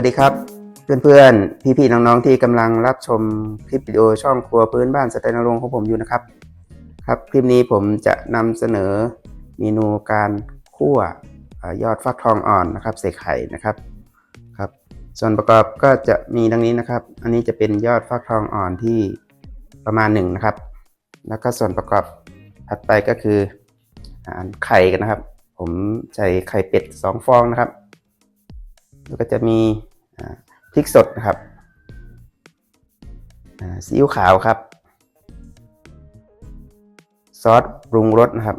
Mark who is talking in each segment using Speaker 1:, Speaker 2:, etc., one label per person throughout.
Speaker 1: วัสดีครับ เพื่อนๆ พี่ๆ น้องๆ ที่กำลังรับชมคลิปวิดีโอช่องครัวพื้นบ้านสไตล์นรงของผมอยู่นะครับ ครับคลิปนี้ผมจะนำเสนอเมนูการคั่วอยอดฟักทองอ่อนนะครับใส่ไข่นะครับครับส่วนประกอบก็จะมีดังนี้นะครับ อันนี้จะเป็นยอดฟักทองอ่อนที่ประมาณหนึ่งนะครับ แล้วก็ส่วนประกอบถัดไปก็คือไข่กันนะครับ ผมใส่ไข่เป็ดสองฟองนะครับ แล้วก็จะมีพริกสดนะครับซีอิ๊วขาวครับ ซอสปรุงรสนะครับ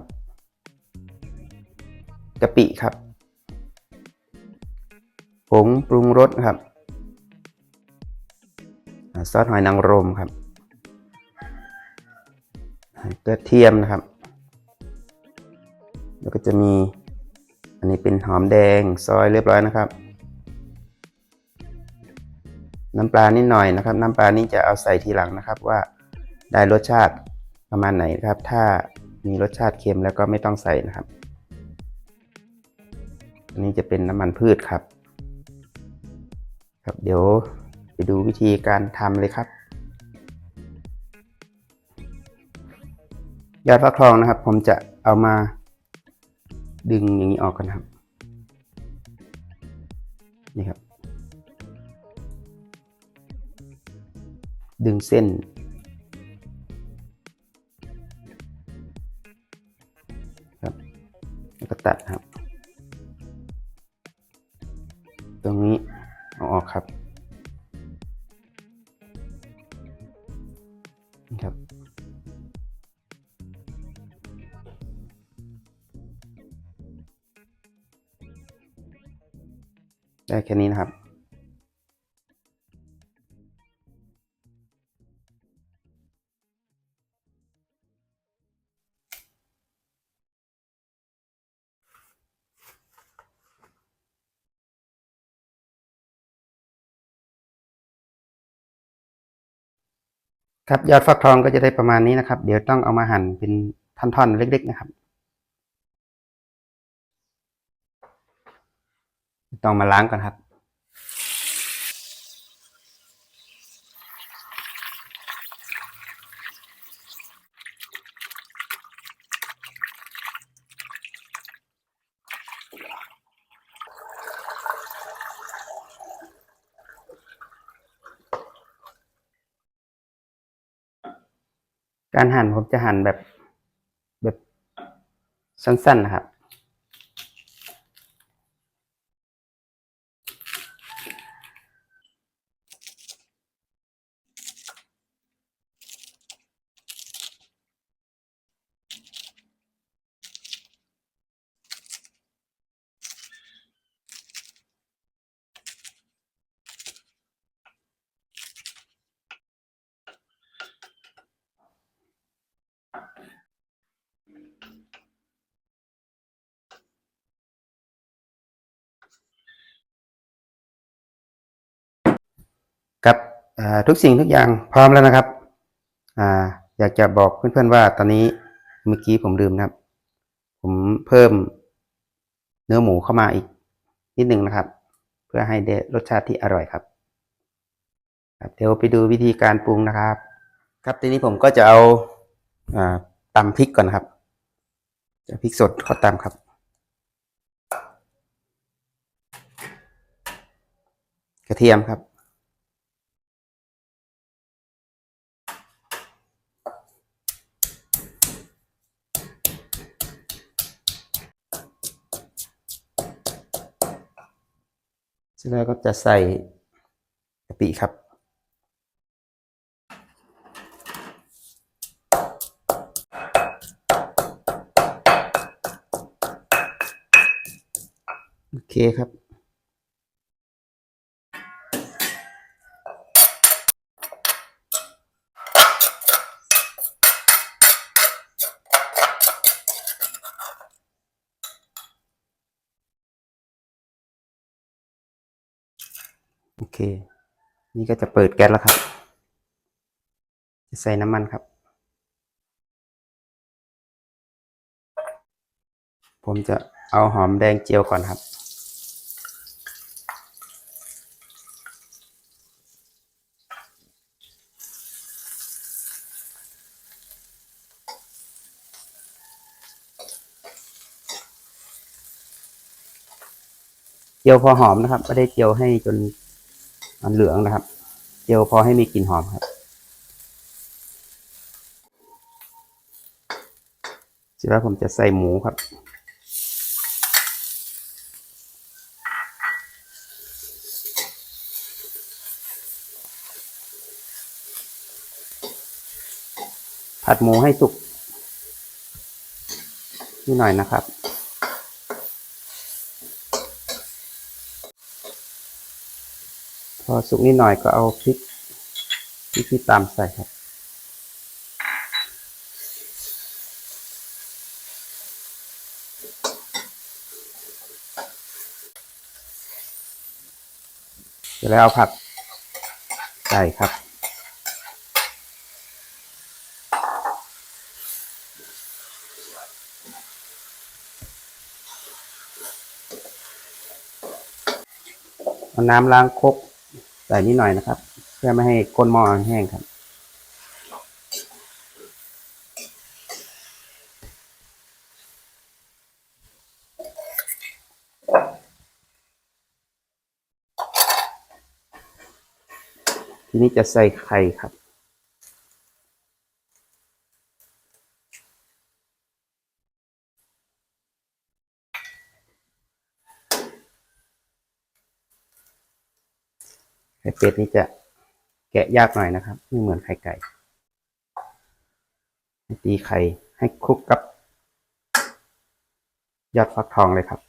Speaker 1: กะปิครับ ผงปรุงรสครับ ซอสหอยนางรมครับกระเทียมนะครับ แล้วก็จะมีอันนี้เป็นหอมแดงซอยเรียบร้อยนะครับ น้ำปลานิดหน่อยนะครับ น้ำปลานี่จะเอาใส่ทีหลังนะครับ ว่าได้รสชาติประมาณไหนครับ ถ้ามีรสชาติเค็มแล้วก็ไม่ต้องใส่นะครับ อันนี้จะเป็นน้ำมันพืชครับ ครับเดี๋ยวไปดูวิธีการทำเลยครับ ยอดฟักทองนะครับ ผมจะเอามาดึงอย่างนี้ออกกันครับ นี่ครับ ดึงเส้น ครับ แล้วก็ตัดครับ ตรงนี้เอาออกครับนะครับ ได้แค่นี้นะครับ ครับยอดฟักทองก็จะได้ประมาณนี้นะครับ เดี๋ยวต้องเอามาหั่นเป็นท่อนๆเล็ก ๆ นะครับ ต้องมาล้างก่อนครับ การหั่นผมจะหั่นแบบแบบสั้นๆนะครับ ทุกสิ่งทุกอย่างพร้อมแล้วนะครับออยากจะบอกเพื่อนๆว่าตอนนี้เมื่อกี้ผมลืมนะครับ ผมเพิ่มเนื้อหมูเข้ามาอีกนิดหนึ่งนะครับ เพื่อให้ได้รสชาติที่อร่อยครับครับเดี๋ยวไปดูวิธีการปรุงนะครับ ครับทีนี้ผมก็จะเอาอตำพริกก่อนนะครับ จะพริกสดเขาตำครับ กระเทียมครับ เสร็จ แล้วก็จะใส่กะปิครับ โอเคครับ โอเค นี่ก็จะเปิดแก๊สแล้วครับ จะใส่น้ำมันครับ ผมจะเอาหอมแดงเจียวก่อนครับ เจียวพอหอมนะครับ ไม่ได้เจียวให้จน มันเหลืองนะครับ เจียวพอให้มีกลิ่นหอมครับ เสร็จแล้วผมจะใส่หมูครับ ผัดหมูให้สุกนิดหน่อยนะครับ พอสุกนิดหน่อยก็เอาพริกพริกที่ตามใส่ครับ เสร็จแล้วเอาผักใส่ครับเอาน้ำล้างครก ใส่นิดหน่อยนะครับ เพื่อไม่ให้ก้นหม้อแห้งครับ ทีนี้จะใส่ไข่ครับ ไข่เป็ดนี่จะแกะยากหน่อยนะครับ ไม่เหมือนไข่ไก่ตีไข่ให้คลุกกับ ยอดฟักทองเลยครับ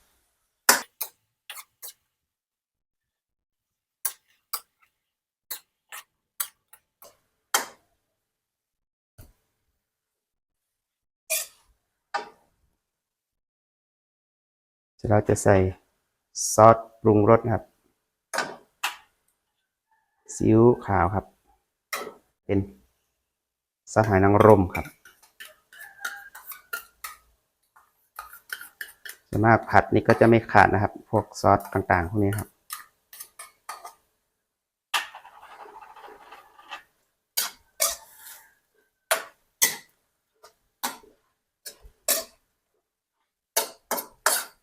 Speaker 1: เร็จแล้วจะใส่ซอสปรุงรสครับ ซีอิ๊วขาวครับ เป็นสหอยนางรมครับส่วนมากผัดนี่ก็จะไม่ขาดนะครับ พวกซอสต่างๆพวกนี้ครับ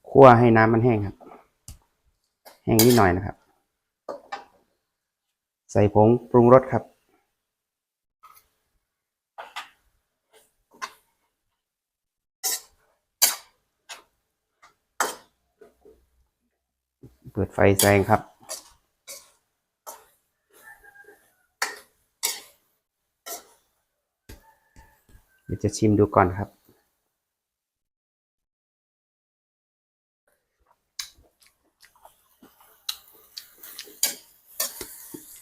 Speaker 1: คั่วให้น้ำมันแห้งครับ แห้งนิดหน่อยนะครับ ใส่ผงปรุงรสครับ เปิดไฟแซงครับ เดี๋ยวจะชิมดูก่อนครับ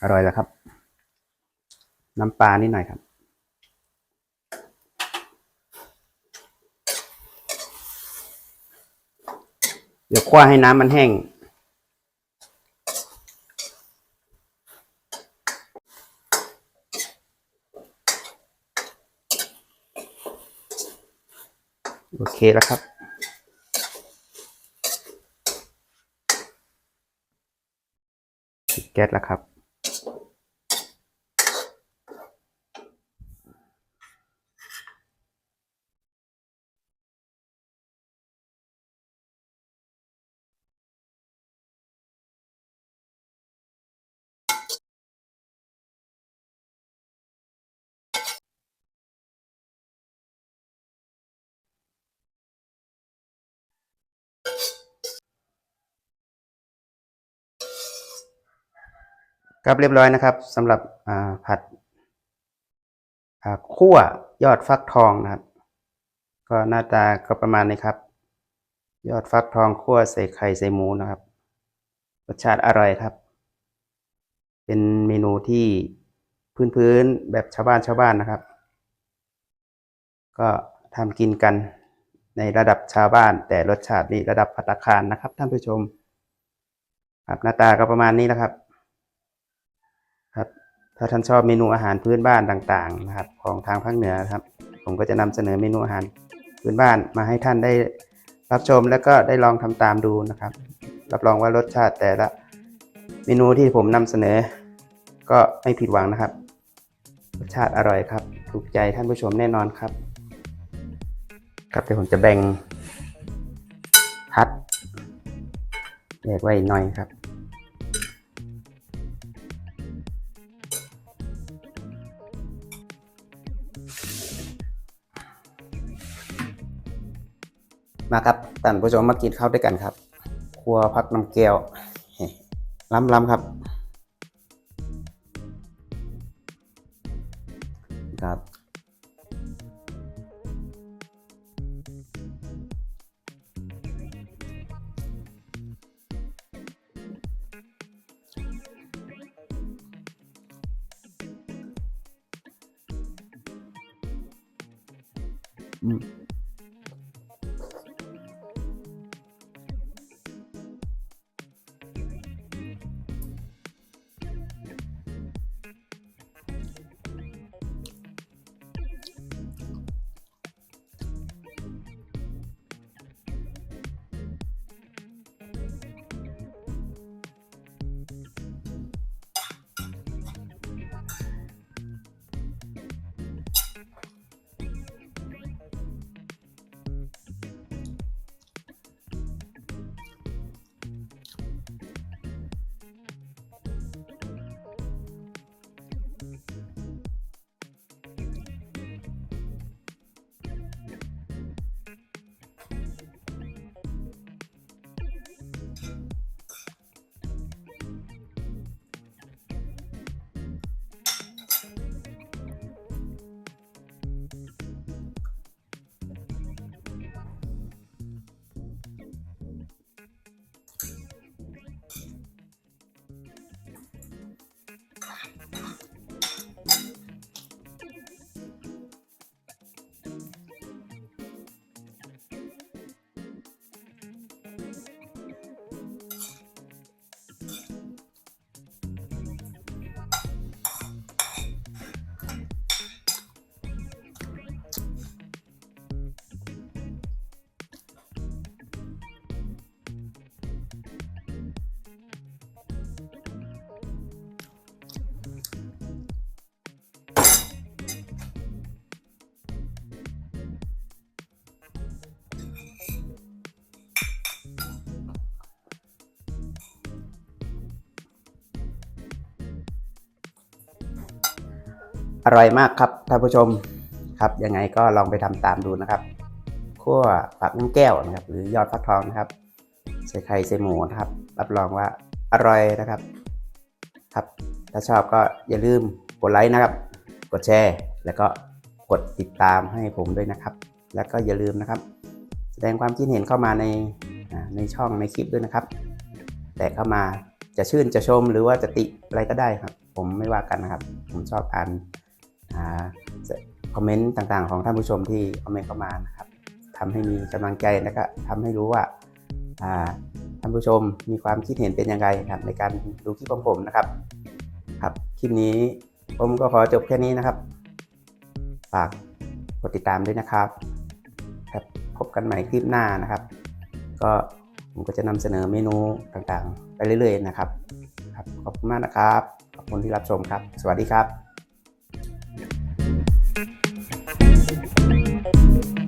Speaker 1: อร่อยแล้วครับ น้ำปลานิดหน่อยครับ เดี๋ยวคั่วให้น้ำมันแห้ง โอเคแล้วครับปิดแก๊สแล้วครับ ครับเรียบร้อยนะครับสำหรับผัดคั่วยอดฟักทองนะครับ ก็หน้าตาก็ประมาณนี้ครับ ยอดฟักทองคั่วใส่ไข่ใส่หมูนะครับรสชาติอร่อยครับ เป็นเมนูที่พื้นๆแบบชาวบ้านชาวบ้านนะครับ ก็ทำกินกัน ในระดับชาวบ้าน แต่รสชาตินี่ระดับภัตตาคารนะครับ ท่านผู้ชม ครับหน้าตาก็ประมาณนี้นะครับ ครับ ถ้าท่านชอบเมนูอาหารพื้นบ้านต่างๆนะครับ ของทางภาคเหนือครับ ผมก็จะนำเสนอเมนูอาหารพื้นบ้านมาให้ท่านได้รับชมแล้วก็ได้ลองทำตามดูนะครับ รับรองว่ารสชาติแต่ละเมนูที่ผมนำเสนอ ก็ไม่ผิดหวังนะครับ รสชาติอร่อยครับ ถูกใจท่านผู้ชมแน่นอนครับ ครับเดี๋ยวผมจะแบ่งพัดแยกไว้หน่อยครับ มาครับท่านผู้ชมมากินข้าวด้วยกันครับ ครัวพักน้ำแก้วล้ำล้ำๆครับ อื อร่อยมากครับท่านผู้ชมครับยังไงก็ลองไปทำตามดูนะครับคั่วฝักน้ำแก้วนะครับ หรือยอดฟักทองนะครับ ใส่ไข่ใส่หมูนะครับ รับรองว่าอร่อยนะครับ ครับ ถ้าชอบก็อย่าลืมกดไลค์นะครับ กดแชร์ แล้วก็กดติดตามให้ผมด้วยนะครับ แล้วก็อย่าลืมนะครับ แสดงความคิดเห็นเข้ามาในในช่องในคลิปด้วยนะครับ แต่เข้ามาจะชื่นจะชมหรือว่าจะติอะไรก็ได้ครับ ผมไม่ว่ากันนะครับ ผมชอบอ่าน คอมเมนต์ต่างๆ ของท่านผู้ชมที่คอมเมนต์เข้ามานะครับทำให้มีกำลังใจแล้วก็ทำให้รู้ว่าอ่าท่านผู้ชมมีความคิดเห็นเป็นยังไงครับในการดูคลิปของผมนะครับ ครับคลิปนี้ผมก็ขอจบแค่นี้นะครับฝากกดติดตามด้วยนะครับครับพบกันใหม่คลิปหน้านะครับ ก็ผมก็จะนำเสนอเมนูต่างๆ ไปเรื่อยๆนะครับครับ ขอบคุณมากนะครับ ขอบคุณที่รับชมครับ สวัสดีครับ thank you